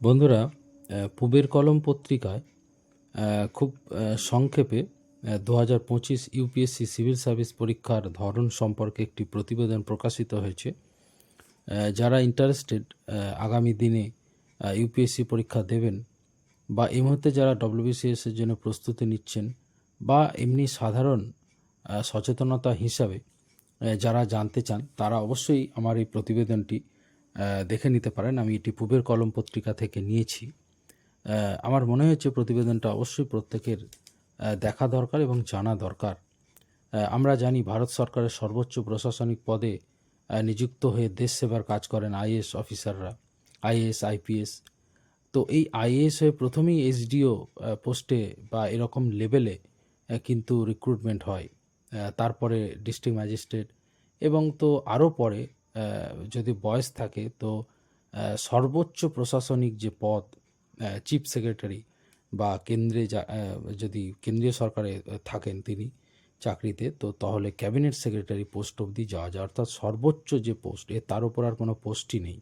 বন্ধুরা পূবের কলম পত্রিকায় খুব সংক্ষেপে দু হাজার পঁচিশ ইউপিএসসি সিভিল সার্ভিস পরীক্ষার ধরন সম্পর্কে একটি প্রতিবেদন প্রকাশিত হয়েছে। যারা ইন্টারেস্টেড আগামী দিনে ইউপিএসসি পরীক্ষা দেবেন বা এই মুহূর্তে যারা ডব্লিউবিসিএস এর জন্য প্রস্তুতি নিচ্ছেন বা এমনি সাধারণ সচেতনতা হিসাবে যারা জানতে চান, তারা অবশ্যই আমার এই প্রতিবেদনটি দেখে নিতে পারেন। আমি এটি পূবের কলম পত্রিকা থেকে নিয়েছি। আমার মনে হচ্ছে প্রতিবেদনটা অবশ্যই প্রত্যেকের দেখা দরকার এবং জানা দরকার। আমরা জানি ভারত সরকারের সর্বোচ্চ প্রশাসনিক পদে নিযুক্ত হয়ে দেশ সেবার কাজ করেন আইএস অফিসাররা আইএস আইপিএস। তো এই আইএএস হয়ে প্রথমেই এসডিও পোস্টে বা এরকম লেভেলে কিন্তু রিক্রুটমেন্ট হয়। তারপরে ডিস্ট্রিক্ট ম্যাজিস্ট্রেট এবং তো আরও পরে যদি বয়স থাকে, তো সর্বোচ্চ প্রশাসনিক যে পদ চিফ সেক্রেটারি বা কেন্দ্রে যদি কেন্দ্রীয় সরকারে থাকেন তিনি চাকরিতে, তো তাহলে ক্যাবিনেট সেক্রেটারি পোস্ট অবধি যাওয়া যায়। অর্থাৎ সর্বোচ্চ যে পোস্ট এ তার উপর আর কোনো পোস্টই নেই।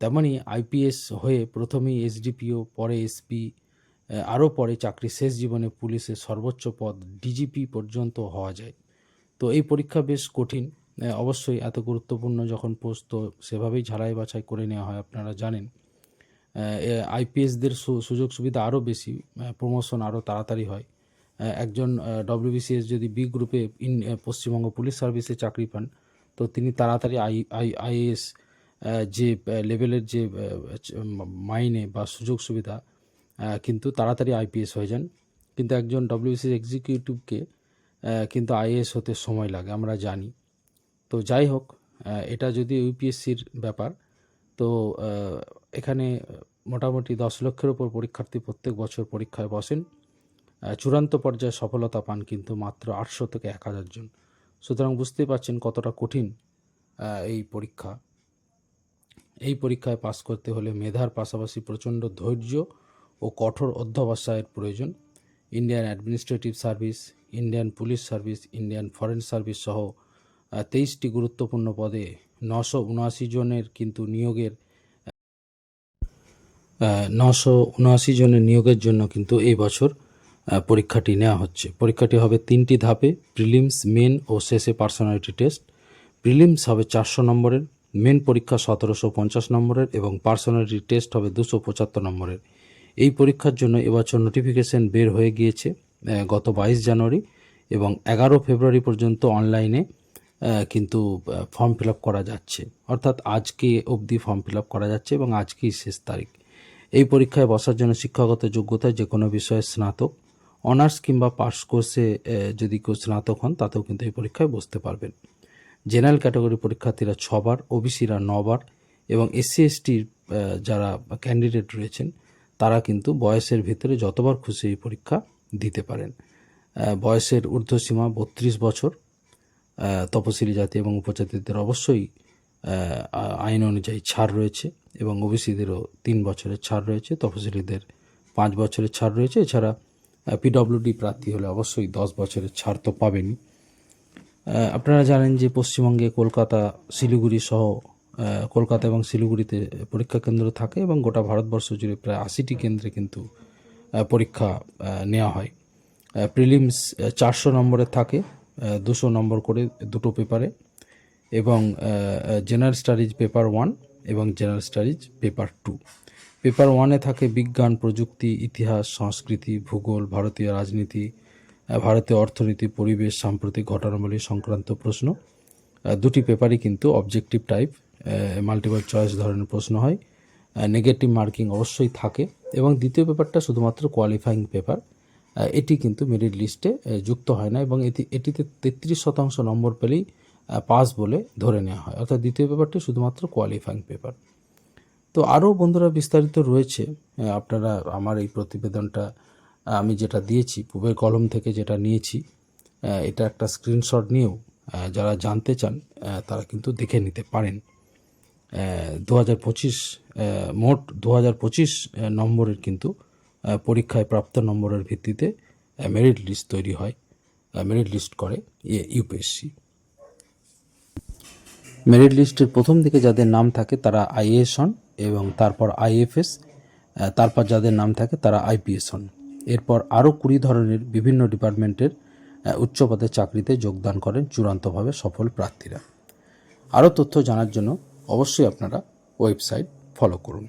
তেমনই আইপিএস হয়ে প্রথমেই এসডিপিও পরে এসপি আরও পরে চাকরি শেষ জীবনে পুলিশের সর্বোচ্চ পদ ডিজিপি পর্যন্ত হওয়া যায়। তো এই পরীক্ষা বেশ কঠিন। অবশ্যই এত গুরুত্বপূর্ণ যখন পোস্ট, তো সেভাবেই ঝালাই বাছাই করে নেওয়া হয়, আপনারা জানেন। আইপিএসদের সুযোগ সুবিধা আরও বেশি প্রমোশন আরও তাড়াতাড়ি হয়। একজন ডব্লিউবিসিএস যদি বি গ্রুপে ইন পশ্চিমবঙ্গ পুলিশ সার্ভিসে চাকরি পান, তো তিনি তাড়াতাড়ি আই আই আইএস যে লেভেলের যে মাইনে বা সুযোগ সুবিধা কিন্তু তাড়াতাড়ি আইপিএস হয়ে যান। কিন্তু একজন ডব্লিউবিসিএস এক্সিকিউটিভকে কিন্তু আইএস হতে সময় লাগে, আমরা জানি। তো যাই হোক এটা যদি ইউপিএসসির ব্যাপার, তো এখানে মোটামুটি দশ লক্ষের ওপর পরীক্ষার্থী প্রত্যেক বছর পরীক্ষায় বসেন। চূড়ান্ত পর্যায়ে সফলতা পান কিন্তু মাত্র আটশো থেকে এক হাজার জন। সুতরাং বুঝতেই পারছেন কতটা কঠিন এই পরীক্ষা। এই পরীক্ষায় পাস করতে হলে মেধার পাশাপাশি প্রচণ্ড ধৈর্য ও কঠোর অধ্যবসায়ের প্রয়োজন। Indian administrative service, Indian police service, Indian foreign service সহ তেইশটি গুরুত্বপূর্ণ পদে নশো উনআশি জনের কিন্তু নিয়োগের নশো উনআশি জনের নিয়োগের জন্য কিন্তু এই বছর পরীক্ষাটি নেওয়া হচ্ছে। পরীক্ষাটি হবে তিনটি ধাপে, প্রিলিমস, মেন ও শেষে পার্সোনালিটি টেস্ট। প্রিলিমস হবে চারশো নম্বরের, মেন পরীক্ষা সতেরোশো পঞ্চাশ নম্বরের এবং পার্সোনালিটি টেস্ট হবে দুশো পঁচাত্তর নম্বরের। এই পরীক্ষার জন্য এবছর নোটিফিকেশন বের হয়ে গিয়েছে গত বাইশ জানুয়ারি এবং এগারো ফেব্রুয়ারি পর্যন্ত অনলাইনে কিন্তু ফর্ম ফিল করা যাচ্ছে। অর্থাৎ আজকে অবধি ফর্ম ফিল করা যাচ্ছে এবং আজকেই শেষ তারিখ। এই পরীক্ষায় বসার জন্য শিক্ষাগত যোগ্যতা যে কোনো বিষয়ে স্নাতক অনার্স কিংবা পাস কোর্সে যদি কেউ স্নাতক হন, তাতেও কিন্তু এই পরীক্ষায় বসতে পারবেন। জেনারেল ক্যাটাগরি পরীক্ষার্থীরা ছবার ওবিসিরা নবার এবং এসসি এসটির যারা ক্যান্ডিডেট রয়েছেন, তারা কিন্তু বয়সের ভিতরে যতবার খুশি এই পরীক্ষা দিতে পারেন। বয়সের ঊর্ধ্বসীমা বত্রিশ বছর তপশিলি জাতি এবং উপজাতিদের অবশ্যই আইন অনুযায়ী ছাড় রয়েছে এবং ওবিসিদেরও তিন বছরের ছাড় রয়েছে, তপশিলিদের পাঁচ বছরের ছাড় রয়েছে। এছাড়া পিডব্লিউডি প্রার্থী হলে অবশ্যই দশ বছরের ছাড় তো পাবেনই। আপনারা জানেন যে পশ্চিমবঙ্গে কলকাতা, শিলিগুড়ি সহ কলকাতা এবং শিলিগুড়িতে পরীক্ষা কেন্দ্র থাকে এবং গোটা ভারতবর্ষ জুড়ে প্রায় আশিটি কেন্দ্রে কিন্তু পরীক্ষা নেওয়া হয়। প্রিলিমস চারশো নম্বরের থাকে। দুশো নম্বর করে দুটো পেপারে এবং জেনারেল স্টাডিজ পেপার ওয়ান এবং general studies paper two paper ওয়ানে থাকে বিজ্ঞান, প্রযুক্তি, ইতিহাস, সংস্কৃতি, ভূগোল, ভারতীয় রাজনীতি ভারতীয় অর্থনীতি, পরিবেশ, সাম্প্রতিক ঘটনাবলী সংক্রান্ত প্রশ্ন। দুটি পেপারই কিন্তু অবজেক্টিভ টাইপ মাল্টিপল চয়েস ধরনের প্রশ্ন হয়। নেগেটিভ মার্কিং অবশ্যই থাকে এবং দ্বিতীয় পেপারটা শুধুমাত্র কোয়ালিফাইং পেপার এটি কিন্তু মেরিট লিস্টে যুক্ত হয় না এবং এটি, এটিতে তেত্রিশ শতাংশ নম্বর পেলেই পাস বলে ধরে নেওয়া হয়। অর্থাৎ দ্বিতীয় পেপারটি শুধুমাত্র কোয়ালিফাইং পেপার তো আরও বন্ধুরা বিস্তারিত রয়েছে আপনারা আমার এই প্রতিবেদনটা আমি যেটা দিয়েছি পূবের কলম থেকে যেটা নিয়েছি এটা একটা স্ক্রিনশট নিয়েও যারা জানতে চান তারা কিন্তু দেখে নিতে পারেন। দু হাজার পঁচিশ মোট দু হাজার পঁচিশ নম্বরের কিন্তু পরীক্ষায় প্রাপ্ত নম্বরের ভিত্তিতে মেরিট লিস্ট তৈরি হয় মেরিট লিস্ট করে ইউপিএসসি মেরিট লিস্টের প্রথম দিকে যাদের নাম থাকে তারা আইএএস হন এবং তারপর আইএফএস তারপর যাদের নাম থাকে তারা আইপিএস হন। এরপর আরও কুড়ি ধরনের বিভিন্ন ডিপার্টমেন্টের আহ, উচ্চ পদের চাকরিতে যোগদান করেন চূড়ান্তভাবে সফল প্রার্থীরা। আরও তথ্য জানার জন্য অবশ্যই আপনারা ওয়েবসাইট ফলো করুন।